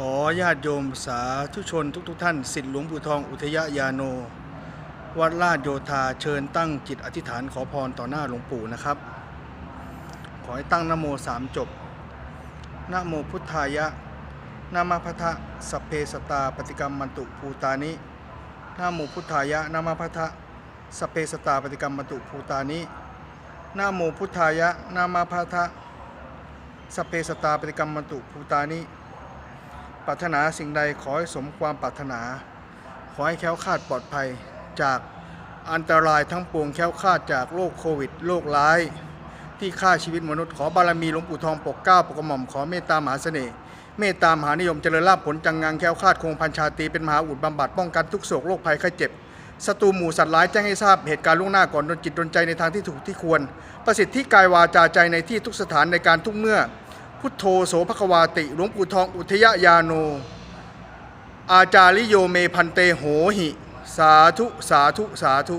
ขอญาติโยมสาธุชนทุกๆทท่านสิทธิหลวงปู่ทองอุทยยาโน วัดลาดโยธาเชิญตั้งจิตอธิษฐานขอพรต่อหน้าหลวงปู่นะครับ ขอให้ตั้งนโมสามจบนโมพุทธายะนามาพัทะสัพเพสตาปฏิกรรมมันตุภูตานินโมพุทธายะนามาพัทะสัพเพสตาปฏิกรรมมันตุภูตานินโมพุทธายะนามาพัทะสัพเพสตาปฏิกรรมมันตุภูตานิ ปรารถนาสิ่งใดขอให้สมความปรารถนา ขอให้แค้วคาดปลอดภัยจากอันตรายทั้งปวงแค้วคาดจากโรคโควิดโรคร้าย ที่ฆ่าชีวิตมนุษย์ขอบารมีหลวงปู่ทองปกเก้าปกกระหม่อมขอเมตตามหาเสน่ห์เมตตามหานิยมเจริญลาภผลจังงังแค้วคาดคงพันชาตีเป็นมหาอุดบำบัดป้องกันทุกโศกโรคภัยไข้เจ็บศัตรูหมู่สัตว์ร้ายแจ้งให้ทราบเหตุการณ์ล่วงหน้าก่อนดนจิตดนใจในทางที่ถูกที่ควร ประสิทธิกายวาจาใจในที่ทุกสถานในการทุกเมื่อ พุทโธโสภควาติ หลวงปู่ทองอุทยยาโน อาจาริโยเมพันเตโหหิ สาธุ สาธุ สาธุ